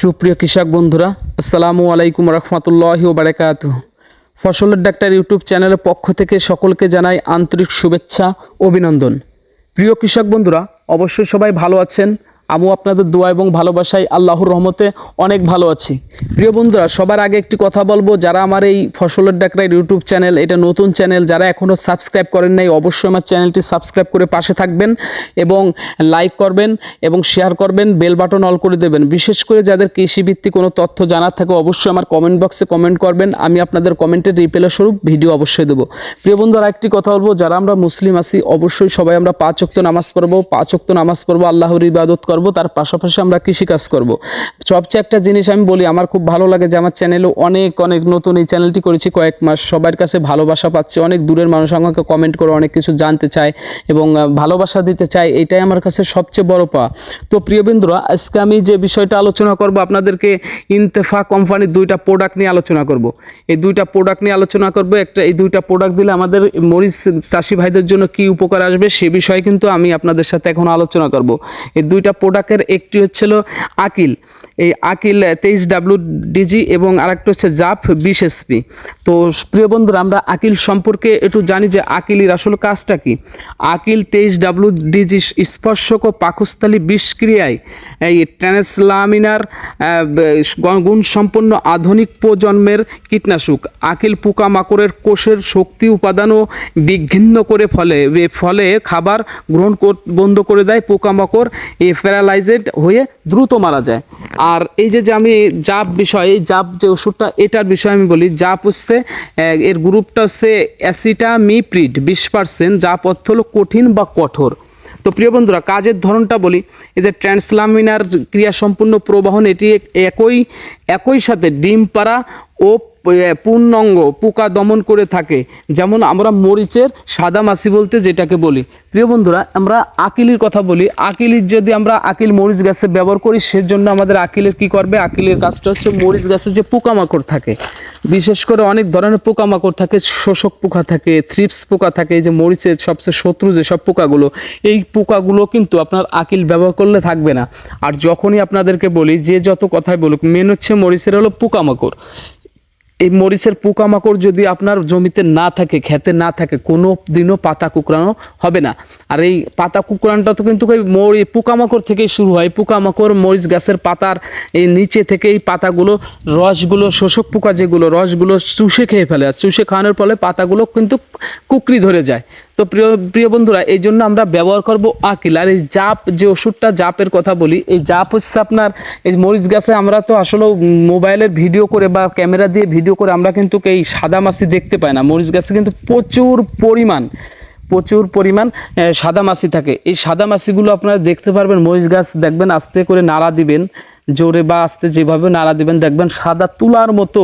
সুপ্রিয় কৃষক বন্ধুরা, আসসালামু আলাইকুম রহমতুল্লাহ বারাকাত ফসলের ডাক্তার ইউটিউব চ্যানেলের পক্ষ থেকে সকলকে জানাই আন্তরিক শুভেচ্ছা, অভিনন্দন। প্রিয় কৃষক বন্ধুরা, অবশ্যই সবাই ভালো আছেন। আমিও আপনাদের দোয়া এবং ভালোবাসায় আল্লাহর রহমতে অনেক ভালো আছি। প্রিয় বন্ধুরা, সবার আগে একটি কথা বলব, যারা আমার এই ফসলের ডাক্তার ইউটিউব চ্যানেল, এটা নতুন চ্যানেল, যারা এখনও সাবস্ক্রাইব করেন নাই, অবশ্যই আমার চ্যানেলটি সাবস্ক্রাইব করে পাশে থাকবেন এবং লাইক করবেন এবং শেয়ার করবেন, বেল বাটন অল করে দেবেন। বিশেষ করে যাদের কৃষিভিত্তিক কোনো তথ্য জানার থাকে, অবশ্যই আমার কমেন্ট বক্সে কমেন্ট করবেন, আমি আপনাদের কমেন্টের রিপ্লাই স্বরূপ ভিডিও অবশ্যই দেবো। প্রিয় বন্ধুরা একটি কথা বলব, যারা আমরা মুসলিম আছি, অবশ্যই সবাই আমরা পাঁচ ওয়াক্ত নামাজ পড়ব, পাঁচ ওয়াক্ত নামাজ পড়ব, আল্লাহর ইবাদত করব। তার পাশাপাশি আমরা কৃষিকাজ করব। সবচেয়ে একটা জিনিস আমি বলি, আমার খুব ভালো লাগে যে আমার চ্যানেলে অনেক অনেক নতুন এই চ্যানেলটি করেছি কয়েক মাস। সবার কাছে ভালোবাসা পাচ্ছে, অনেক দূরের মানুষ আমাকে কমেন্ট করে অনেক কিছু জানতে চায় এবং ভালোবাসা দিতে চায়, এটাই আমার কাছে সবচেয়ে বড় পা। তো প্রিয় বন্ধুরা, আজকে আমি যে বিষয়টা আলোচনা করব, আপনাদেরকে ইন্তেফা কোম্পানির দুইটা প্রোডাক্ট নিয়ে আলোচনা করব। এই দুইটা প্রোডাক্ট নিয়ে আলোচনা করব, একটা, এই দুইটা প্রোডাক্ট দিলে আমাদের মরিচ চাষি ভাইদের জন্য কি উপকার আসবে, সে বিষয়ে কিন্তু আমি আপনাদের সাথে এখন আলোচনা করব। এই দুইটা প্রোডাক্টের একটি হচ্ছিল আকিল। এই আকিল, তেইশ ডাব্লু ডিজি এবং আরেকটা হচ্ছে জাফ বিশ এসপি তো প্রিয় বন্ধুরা, আমরা আকিল সম্পর্কে একটু জানি যে আকিলের আসল কাজটা কি। আকিল তেইশ ডাব্লু ডিজি স্পর্শক ও পাকস্থলী বিষক্রিয়ায় এই ট্রান্সলামিনার গুণ সম্পন্ন আধুনিক প্রজন্মের কীটনাশক। আকিল পোকামাকড়ের কোষের শক্তি উপাদানও বিঘ্নিন্ন করে ফলে ফলে খাবার গ্রহণ বন্ধ করে দেয় পোকামাকড়। এ প্যারালাইজেড হয়ে দ্রুত মারা যায়। আর এই যে যে আমি জাপ বিষয়, এই জাপ যে ওষুধটা, এটার বিষয়ে আমি বলি, জাপ হচ্ছে এর গ্রুপটা হচ্ছে অ্যাসিটামিপ্রিড, বিশ পার্সেন্ট জাপ অর্থ হলো কঠিন বা কঠোর। তো প্রিয় বন্ধুরা, কাজের ধরনটা বলি, এই যে ট্রান্সলামিনার ক্রিয়া সম্পূর্ণ প্রবাহন, এটি একই একই সাথে ডিম পাড়া ও পূর্ণাঙ্গ পোকা দমন করে থাকে। যেমন আমরা মরিচের সাদা মাছি বলতে যেটাকে বলি। প্রিয় বন্ধুরা, আমরা আকিলির কথা বলি। আকিলির যদি আমরা আকিল মরিচ গাছে ব্যবহার করি, সেজন্য আমাদের আকিলের কি করবে? আকিলের কাজটা হচ্ছে মরিচ গাছে যে পোকামাকড় থাকে। বিশেষ করে অনেক ধরনের পোকামাকড় থাকে, শোষক পোকা থাকে থ্রিপস পোকা থাকে, এই যে মরিচের সবচেয়ে শত্রু যে সব পোকাগুলো, এই পোকাগুলো কিন্তু আপনার আকিল ব্যবহার করলে থাকবে না। আর যখনই আপনাদেরকে বলি, যে যত কথাই বলুক, মেন হচ্ছে মরিচের হলো পোকামাকড়। এই মরিচের পোকামাকড় যদি আপনার জমিতে না থাকে, খেতে না থাকে, কোনো দিনও পাতা কুকরানো হবে না। আর এই পাতা কুকরানটা তো কিন্তু মরি পোকামাকড় থেকেই শুরু হয়। পোকামাকড়, মরিচ গাছের পাতার এই নিচে থেকে এই পাতাগুলো, রসগুলো, শোষক পোকা যেগুলো, রসগুলো চুষে খেয়ে ফেলে। আর চুষে খাওয়ানোর ফলে পাতাগুলো কিন্তু কুকরি ধরে যায়। তো প্রিয় প্রিয় বন্ধুরা, এই জন্য আমরা ব্যবহার করব আকিল। আর এই জাপ, যে ওষুধটা জাপের কথা বলি, এই জাপ হচ্ছে আপনার, এই মরিচ গাছে আমরা তো আসলে মোবাইলের ভিডিও করে বা ক্যামেরা দিয়ে ভিডিও করে আমরা কিন্তু এই সাদা মাছি দেখতে পাই না। মরিচ গাছে কিন্তু প্রচুর পরিমাণ প্রচুর পরিমাণ সাদা মাছি থাকে। এই সাদা মাছিগুলো আপনারা দেখতে পারবেন, মরিচ গাছ দেখবেন, আস্তে করে নাড়া দিবেন। জোরে বা আস্তে যেভাবে নাড়া দেবেন, দেখবেন সাদা তুলার মতো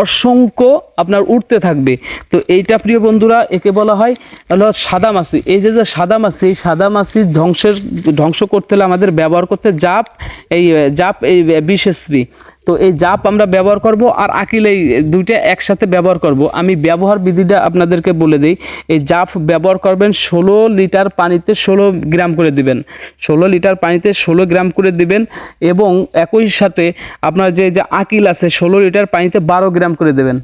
অসংখ্য আপনার উঠতে থাকবে। তো এইটা প্রিয় বন্ধুরা, একে বলা হয় হলো সাদা মাছি। এই যে যে সাদা মাছি, এই সাদা মাছি ধ্বংসের, ধ্বংস করতে হলে আমাদের ব্যবহার করতে জাপ, এই জাপ, এই বিশেষবি তো এই জাপ আমরা ব্যবহার করব আর আকিল এই দুইটা একসাথে ব্যবহার করব। আমি ব্যবহার বিধিটা আপনাদেরকে বলে দিই, এই জাপ ব্যবহার করবেন ষোলো লিটার পানিতে ষোলো গ্রাম করে দিবেন। ষোলো লিটার পানিতে ষোলো গ্রাম করে দিবেন এবং একই সাথে আপনার যে যে আকিল আছে, ষোলো লিটার পানিতে বারো গ্রাম করে দেবেন।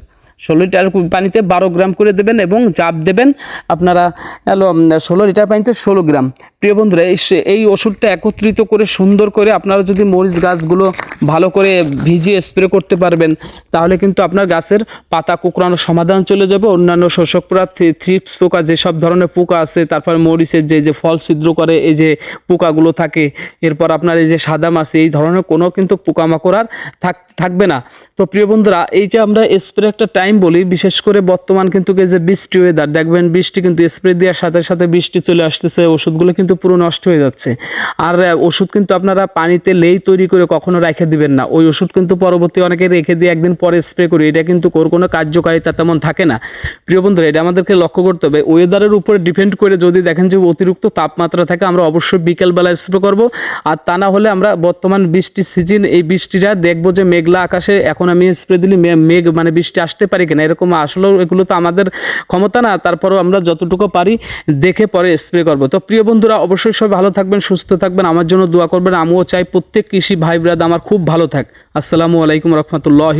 ষোলো লিটার পানিতে বারো গ্রাম করে দেবেন এবং জাপ দেবেন। আপনারা হলো ষোলো লিটার পানিতে ষোলো গ্রাম। প্রিয় বন্ধুরা, এই ওষুধটা একত্রিত করে সুন্দর করে আপনারা যদি মরিচ গাছগুলো ভালো করে ভিজিয়ে স্প্রে করতে পারবেন, তাহলে কিন্তু আপনার গাছের পাতা কুকড়ানোর সমাধান চলে যাবে। অন্যান্য শোষক পোকা থ্রিপস পোকা যেসব ধরনের পোকা আছে, তারপর মরিচের যে যে ফল ছিদ্র করে, এই যে পোকাগুলো থাকে, এরপর আপনার এই যে সাদা মাছি এই ধরনের কোনো কিন্তু পোকামাকড় আর থাক, থাকবে না। তো প্রিয় বন্ধুরা, এই যে আমরা স্প্রে একটা টাইম বলি, বিশেষ করে বর্তমান কিন্তু এই যে বৃষ্টি ওয়েদার দেখবেন বৃষ্টি কিন্তু স্প্রে দেওয়ার সাথে সাথে বৃষ্টি চলে আসতেছে, ওষুধগুলো কিন্তু পুরো নষ্ট হয়ে যাচ্ছে। আর ওষুধ কিন্তু আপনারা পানিতে লেই তৈরি করে কখনো রেখে দিবেন না। ওই ওষুধ কিন্তু পরবর্তী অনেকে রেখে দিয়ে একদিন পরে স্প্রে করি। এটা কিন্তু ওর কোনো কার্যকারিতা তেমন থাকে না। প্রিয় বন্ধুরা, এটা আমাদেরকে লক্ষ্য করতে হবে। ওয়েদারের উপরে ডিপেন্ড করে যদি দেখেন যে অতিরিক্ত তাপমাত্রা থাকে, আমরা অবশ্যই বিকেলবেলা স্প্রে করব। আর তা না হলে আমরা বর্তমান বৃষ্টির সিজন এই বৃষ্টিটা দেখব যে মেঘলা আকাশে, এখন আমি স্প্রে দিলে মেঘ মানে বৃষ্টি আসতে পারে কিনা, এরকম আসলে এগুলো তো আমাদের ক্ষমতা না, তারপরেও আমরা যতটুকু পারি দেখে পরে স্প্রে করব। তো প্রিয় বন্ধুরা, অবশ্যই সব ভালো থাকবেন, সুস্থ থাকবেন, আমার জন্য দোয়া করবেন, আমিও চাই প্রত্যেক কৃষি ভাই ব্রাদ আমার খুব ভালো থাক। আসসালামু আলাইকুম রহমতুল্লাহ